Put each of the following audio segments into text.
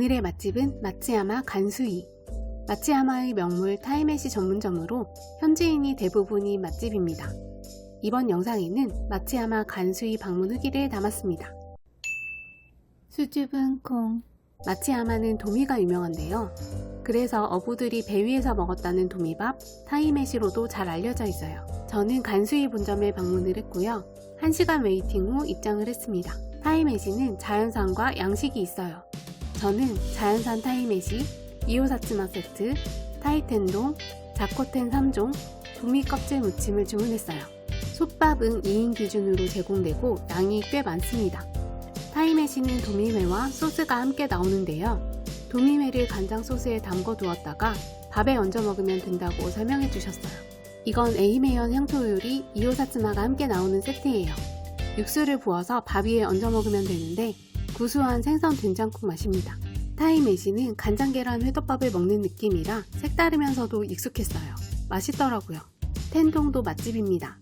오늘의 맛집은 마츠야마 간수이. 마츠야마의 명물 타이메시 전문점으로 현지인이 대부분이 맛집입니다. 이번 영상에는 마츠야마 간수이 방문 후기를 담았습니다. 수줍은 콩. 마츠야마는 도미가 유명한데요. 그래서 어부들이 배 위에서 먹었다는 도미밥, 타이메시로도 잘 알려져 있어요. 저는 간수이 본점에 방문을 했고요. 1시간 웨이팅 후 입장을 했습니다. 타이메시는 자연산과 양식이 있어요. 저는 자연산 타이메시, 이오사츠마 세트, 타이텐동, 자코텐 3종, 도미 껍질 무침을 주문했어요. 솥밥은 2인 기준으로 제공되고 양이 꽤 많습니다. 타이메시는 도미회와 소스가 함께 나오는데요. 도미회를 간장 소스에 담궈 두었다가 밥에 얹어 먹으면 된다고 설명해 주셨어요. 이건 에이메현 향토 요리 이오사츠마가 함께 나오는 세트예요. 육수를 부어서 밥 위에 얹어 먹으면 되는데 구수한 생선 된장국 맛입니다. 타이 메시는 간장 계란 회덮밥을 먹는 느낌이라 색다르면서도 익숙했어요. 맛있더라고요. 텐동도 맛집입니다.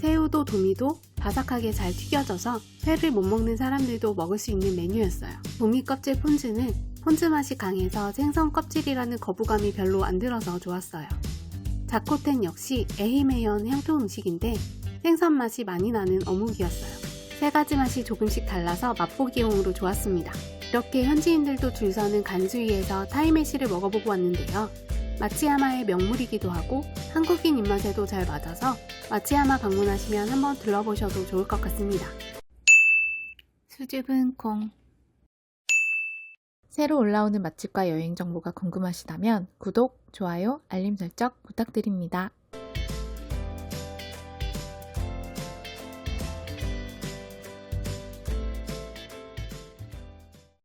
새우도 도미도 바삭하게 잘 튀겨져서 회를 못 먹는 사람들도 먹을 수 있는 메뉴였어요. 도미 껍질 폰즈는 폰즈 맛이 강해서 생선 껍질이라는 거부감이 별로 안 들어서 좋았어요. 자코텐 역시 에히메현 향토 음식인데 생선 맛이 많이 나는 어묵이었어요. 세 가지 맛이 조금씩 달라서 맛보기용으로 좋았습니다. 이렇게 현지인들도 줄 서는 간수이에서 타이메시를 먹어보고 왔는데요. 마치야마의 명물이기도 하고 한국인 입맛에도 잘 맞아서 마치야마 방문하시면 한번 들러보셔도 좋을 것 같습니다. 수줍은 콩 새로 올라오는 맛집과 여행 정보가 궁금하시다면 구독, 좋아요, 알림 설정 부탁드립니다.